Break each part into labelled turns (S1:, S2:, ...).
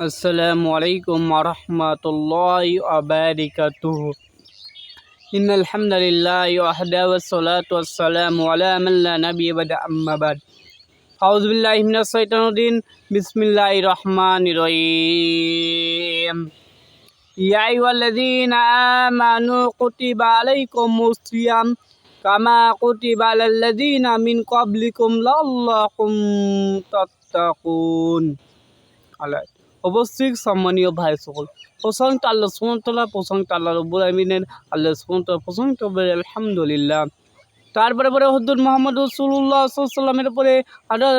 S1: السلام عليكم ورحمة الله وبركاته إن الحمد لله وحده والصلاة والسلام على من لا نبي بعد أما بعد أعوذ بالله من الشيطان الرجيم بسم الله الرحمن الرحيم يا أيها الذين آمنوا كتب عليكم الصيام كما كتب على الذين من অবশ্যই সম্মানীয় ভাই সকল। প্রশংসা আল্লাহ সুমন্তলা প্রশংসা আল্লাহ রব্বুল আমিনের আল্লাহ সুমতলা প্রশংসা আলহামদুলিল্লাহ। তারপরে পরে হদুর মোহাম্মদ রসুল্লাহ সাল্লামের পরে আল্লাহ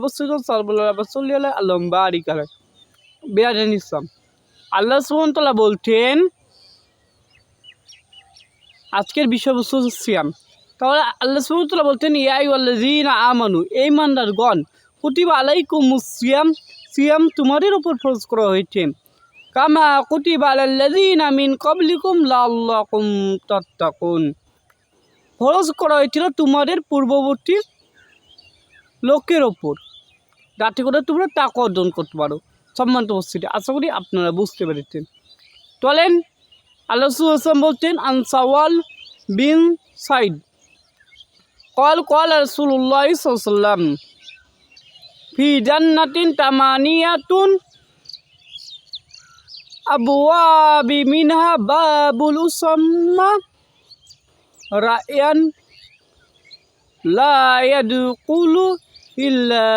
S1: অবস্থিত সর্বুল্লাহ আল্লাহ বারিক আলাই বিরাজান ইসলাম। আল্লাহ সুমতলা বলছেন আজকের বিষয়বস্তু সিয়াম। তাহলে আল্লাহ সুমন্তলা বলছেন ইয়াই আল্লাহ জিন আমানু এই মান্দার গণ কুতিবা আলাইকুম সিয়াম সিয়াম তোমাদের উপর ফরজ করা হয়েছে। কামা কুতিবা আলাল্লাযিনা মিন ক্বাবলিকুম লাআল্লাকুম তাত্তাকুন। ফরজ করা হয়েছিল তোমাদের পূর্ববর্তী লোকের ওপর যাতে করে তোমরা টাকা অর্জন করতে পারো। সম্মানিত উপস্থিতি, আশা করি আপনারা বুঝতে পেরেছেন। চলেন, আল্লাহ আসলাম বলছেন আনসাওয়াল বিন সাইদ কল কল রসুল্লাহ সাল্লাম ফি তামানিয়াতুন। আবওয়াবি মিনহা বাবুল রায়ান লা ইয়াদখুলু ইল্লা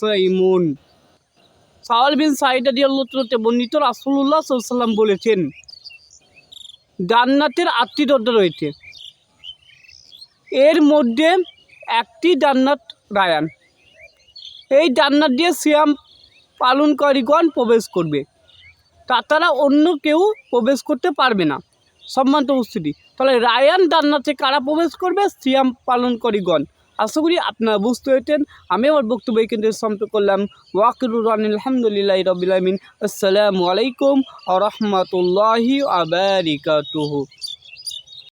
S1: সাইমুন। সাওয়াল বিন রাদিয়াল্লাহু তাআলা বর্ণিত আলাইহি ওয়াসাল্লাম বলেছেন, জান্নাতের আটটি দরজা রয়েছে। এর মধ্যে একটি জান্নাত রায়ান। এই জান্নাত দিয়ে সিয়াম পালনকারীগণ প্রবেশ করবে। তা তারা অন্য কেউ প্রবেশ করতে পারবে না। সম্মানিত উপস্থিতি, তাহলে রায়ান জান্নাতে কারা প্রবেশ করবে? সিয়াম পালনকারীগণ আশা করি আপনারা বুঝতে পেরেছেন। আমি আমার বক্তব্য থেকে সমাপ্ত করলাম। ওয়াকিরুর আলহামদুলিল্লাহ রবিল আলমিন। আসসালামু আলাইকুম আ রহমতুল্লাহি আবারিকাতুহু